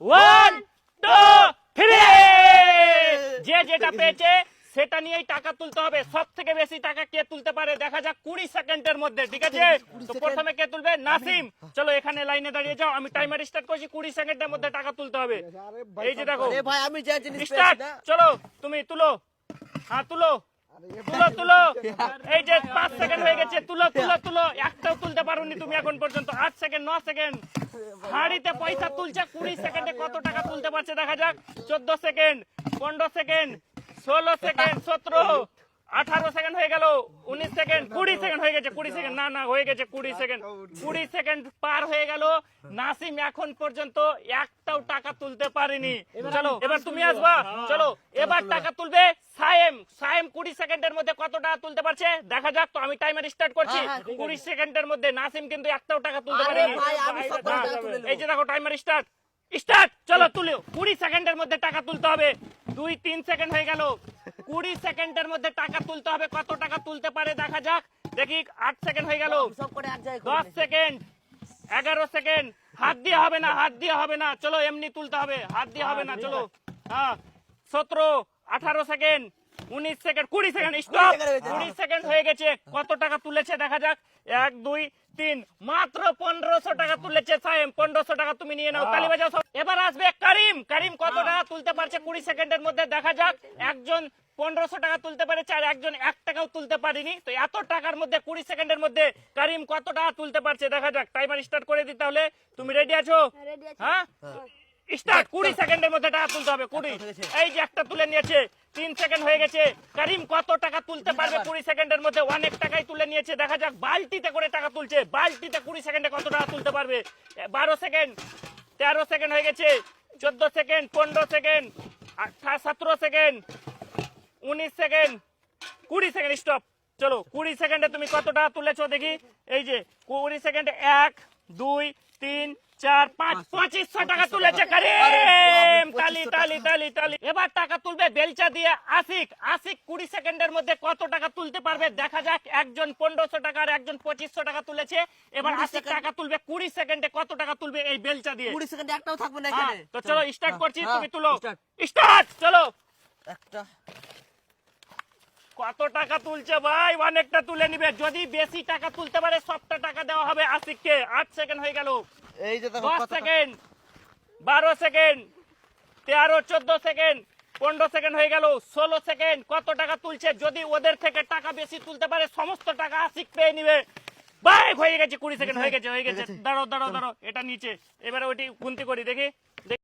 One two three যে যেটা পেয়েছে সেটা নিয়েই টাকা তুলতে হবে। সব থেকে বেশি টাকা কে তুলতে পারে? দেখা যাক কুড়ি সেকেন্ডের মধ্যে ঠিক আছে? তো প্রথমে কে তুলবে? নাসিম। চলো এখানে লাইনে দাঁড়িয়ে যাও। আমি টাইমার স্টার্ট করছি কুড়ি সেকেন্ডের মধ্যে টাকা তুলতে হবে। এই যে দেখো। ভাই আমি যা জিনিস স্টার্ট চলো তুমি তুলো। হ্যাঁ তুলো। তুলো। তুলো। এই যে পাঁচ সেকেন্ড হয়ে গেছে তুলো তুলো তুলো। একটাও তুলতে পারোনি তুমি এখন পর্যন্ত। আট সেকেন্ড ন সেকেন্ড। হাড়িতে পয়সা তুলছে, কুড়ি সেকেন্ডে কত টাকা তুলতে পারছে? দেখা যাক, চোদ্দ সেকেন্ড, পনেরো সেকেন্ড, ষোলো সেকেন্ড, সতেরো। আঠারো সেকেন্ড হয়ে গেল উনিশ সেকেন্ড কুড়ি সেকেন্ড হয়ে গেছে কুড়ি সেকেন্ড না না হয়ে গেছে কুড়ি সেকেন্ড কুড়ি সেকেন্ড পার হয়ে গেল নাসিম এখন পর্যন্ত একটাও টাকা তুলতে পারেনি। চলো এবার তুমি আসবা। চলো এবার টাকা তুলবে সায়েম। সায়েম কুড়ি সেকেন্ডের মধ্যে কত টাকা তুলতে পারছে? দেখা যাক তো আমি টাইমার স্টার্ট করছি। হ্যাঁ, হ্যাঁ, কুড়ি সেকেন্ডের মধ্যে নাসিম কিন্তু একটাও টাকা তুলতে পারেনি। হ্যাঁ। এই যে দেখো টাইমার স্টার্ট স্টার্ট চলো তুলো কুড়ি সেকেন্ডের মধ্যে টাকা তুলতে হবে। দুই তিন সেকেন্ড হয়ে গেল। কুড়ি সেকেন্ডের মধ্যে টাকা তুলতে হবে। কত টাকা তুলতে পারে? দেখা যাক। দেখি আট সেকেন্ড হয়ে গেল। দশ সেকেন্ড এগারো সেকেন্ড। হাত দিয়ে হবে না হাত দিয়ে হবে না। চলো এমনি তুলতে হবে। হাত দিয়ে হবে না চলো। হ্যাঁ সতেরো আঠারো সেকেন্ড উনিশ সেকেন্ড কুড়ি সেকেন্ড স্টপ কুড়ি সেকেন্ড হয়ে গেছে। কত টাকা তুলেছে? দেখা যাক। এক দুই তিন মাত্র পনেরোশো টাকা তুলেছে সাহেব পনেরোশো টাকা তুমি নিয়ে নাও। তালি বাজাও এবার আসবে করিম করিম কত টাকা তুলতে পারছে কুড়ি সেকেন্ডের মধ্যে? দেখা যাক একজন পনেরোশো টাকা তুলতে পেরেছে আর একজন এক টাকাও তুলতে পারিনি। তো এত টাকার মধ্যে কুড়ি সেকেন্ডের মধ্যে করিম কত টাকা তুলতে পারছে? দেখা যাক টাইমার স্টার্ট করে দিই তাহলে। তুমি রেডি আছো? হ্যাঁ স্টার্ট কুড়ি সেকেন্ডের মধ্যে টাকা তুলতে হবে কুড়ি। এই যে একটা তুলে নিয়েছে তিন সেকেন্ড হয়ে গেছে। করিম কত টাকা তুলতে পারবে কুড়ি সেকেন্ডের মধ্যে? অনেক টাকাই তুলে নিয়েছে। দেখা যাক বালতিতে করে টাকা তুলছে। বালতিতে কুড়ি সেকেন্ডে কত টাকা তুলতে পারবে? বারো সেকেন্ড তেরো সেকেন্ড হয়ে গেছে। চোদ্দ সেকেন্ড পনেরো সেকেন্ড সতেরো সেকেন্ড উনিশ সেকেন্ড কুড়ি সেকেন্ড স্টপ চলো কুড়ি সেকেন্ডে তুমি কতটা টাকা তুলেছো দেখি। এই যে কুড়ি সেকেন্ডে এক দুই তিন চার পাঁচ পঁচিশশো টাকা তুলেছে কারিম তালি তালি তালি তালি। এবার টাকা তুলবে বেলচা দিয়ে। আশিক আশিক কুড়ি সেকেন্ডের মধ্যে কত টাকা তুলতে পারবে? দেখা যাক একজন পনেরোশো টাকা আর একজন পঁচিশশো টাকা তুলেছে। এবার 20 আশিক টাকা তুলবে কুড়ি সেকেন্ডে কত টাকা তুলবে এই বেলচা দিয়ে? কুড়ি সেকেন্ড একটাও থাকবে না হ্যাঁ, এখানে। তো চলো স্টার্ট করছি হ্যাঁ, তুমি তুলো। স্টার্ট চলো। একটা। কত টাকা তুলছে ভাই? অনেকটা তুলে নিবে। যদি বেশি টাকা তুলতে পারে সবটা টাকা দেওয়া হবে আশিককে। আট সেকেন্ড হয়ে গেল। এই যে দশ সেকেন্ড। বারো সেকেন্ড। তেরো চোদ্দ সেকেন্ড পনেরো সেকেন্ড হয়ে গেল ষোলো সেকেন্ড। কত টাকা তুলছে? যদি ওদের থেকে টাকা বেশি তুলতে পারে সমস্ত টাকা আশিক পেয়ে নিবে। বাইক হয়ে গেছে কুড়ি সেকেন্ড হয়ে গেছে হয়ে গেছে। দাঁড়ো দাঁড়ো দাঁড়ো এটা নিচে। এবারে ওইটি গুনতি করি দেখি দেখি।